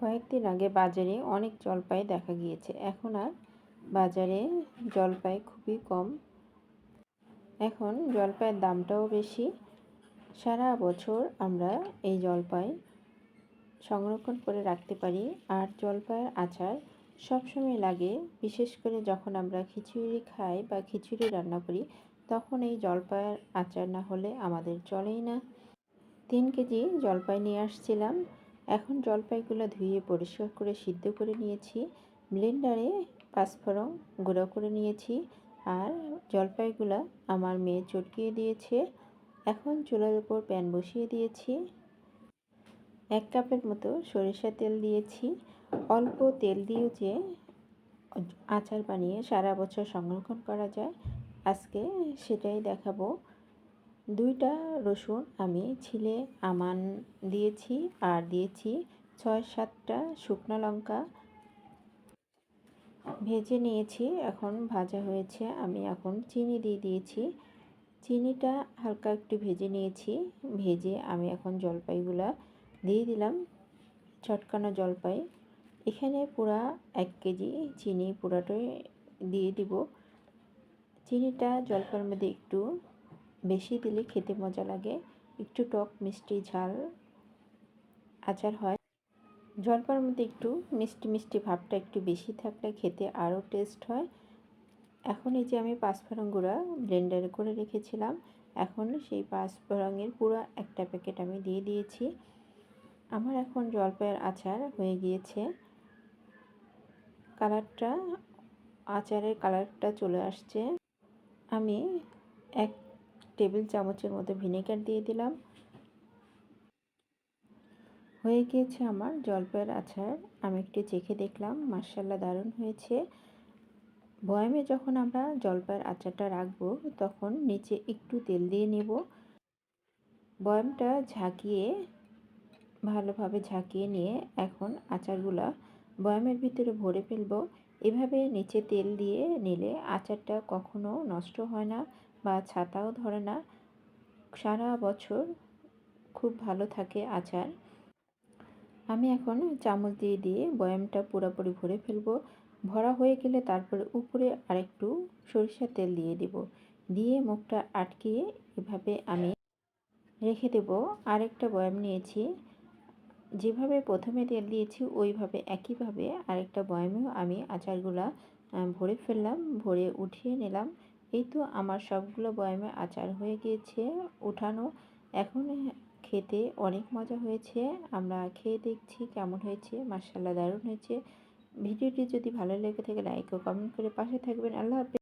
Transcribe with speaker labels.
Speaker 1: কয়েকদিন আগে বাজারে অনেক জলপাই দেখা গিয়েছে। এখন আর বাজারে জলপাই খুবই কম। এখন জলপাইয়ের দামটাও বেশি। সারা বছর আমরা এই জলপাই সংরক্ষণ করে রাখতে পারি। আর জলপাইয়ের আচার সবসময় লাগে, বিশেষ করে যখন আমরা খিচুড়ি খাই বা খিচুড়ি রান্না করি, তখন এই জলপাইয়ের আচার না হলে আমাদের চলেই না। তিন কেজি জলপাই নিয়ে আসছিলাম। এখন জলপাইগুলো ধুয়ে পরিষ্কার করে সিদ্ধ করে নিয়েছি। ব্লেন্ডারে পাঁচফোড়ন গুঁড়ো করে নিয়েছি আর জলপাইগুলো আমার মেয়ে চটকিয়ে দিয়েছে। এখন চুলার উপর প্যান বসিয়ে দিয়েছি। এক কাপের মতো সরিষা তেল দিয়েছি। অল্প তেল দিয়েও যে আচার বানিয়ে সারা বছর সংরক্ষণ করা যায়, আজকে সেটাই দেখাবো। দুইটা রসুন আমি ছিলে আমান দিয়েছি আর দিয়েছি ছয় সাতটা শুকনো লঙ্কা। ভেজে নিয়েছি, এখন ভাজা হয়েছে, আমি এখন চিনি দিয়ে দিয়েছি। চিনিটা হালকা একটু ভেজে নিয়েছি, ভেজে আমি এখন জলপাইগুলা দিয়ে দিলাম চটকানো জলপাই। এখানে পুরা এক কেজি চিনি পুরাটাই দিয়ে দিব। চিনিটা জলপাইয়ের মধ্যে একটু বেশি দিলে খেতে মজা লাগে। একটু টক, মিষ্টি ঝাল আচার হয়। জলপার মধ্যে একটু মিষ্টি মিষ্টি ভাবটা একটু বেশি থাকলে খেতে আরও টেস্ট হয়। এখন এই যে আমি পাঁচফোড়ন গুঁড়া ব্লেন্ডারে করে রেখেছিলাম। এখন সেই পাঁচফোড়নের পুরো একটা প্যাকেট আমি দিয়ে দিয়েছি। আমার এখন জলপাইয়ের আচার হয়ে গিয়েছে। কালারটা, আচারের কালারটা চলে আসছে। আমি এক টেবিল চামচের মতো ভিনেগার দিয়ে দিলাম। হয়ে গিয়েছে আমার জলপাইয়ের আচার। আমি একটু চেখে দেখলাম মার্শাল্লাহ দারুণ হয়েছে। বয়ামে যখন আমরা জলপাইয়ের আচারটা রাখব, তখন নিচে একটু তেল দিয়ে নেব। বয়ামটা ঝাঁকিয়ে, ভালোভাবে ঝাঁকিয়ে নিয়ে এখন আচারগুলা বয়ামের ভিতরে ভরে ফেলব। এভাবে নিচে তেল দিয়ে নিলে আচারটা কখনো নষ্ট হয় না। বা ছাতাও ধরে না। সারা বছর খুব ভালো থাকে আচার। আমি এখন চামচ দিয়ে দিয়ে বয়ামটা পুরোপুরি ভরে ফেলব। ভরা হয়ে গেলে তারপরে উপরে আরেকটু সরিষার তেল দিয়ে দেব। দিয়ে মুখটা আটকিয়ে এভাবে আমি রেখে দেব। আরেকটা বয়াম নিয়েছি। যেভাবে প্রথমে তেল দিয়েছি ওইভাবে একইভাবে আরেকটা বয়ামেও আমি আচারগুলা ভরে ফেললাম, ভরে উঠিয়ে নিলাম। এই তো আমার সবগুলো বয়ামে আচার হয়ে গিয়েছে, উঠানো। এখন খেতে অনেক মজা হয়েছে, আমরা খেয়ে দেখছি কেমন হয়েছে মার্শাল্লাহ দারুণ হয়েছে। ভিডিওটি যদি ভালো লেগে থাকে লাইক ও কমেন্ট করে পাশে থাকবেন। আল্লাহ হাফিজ।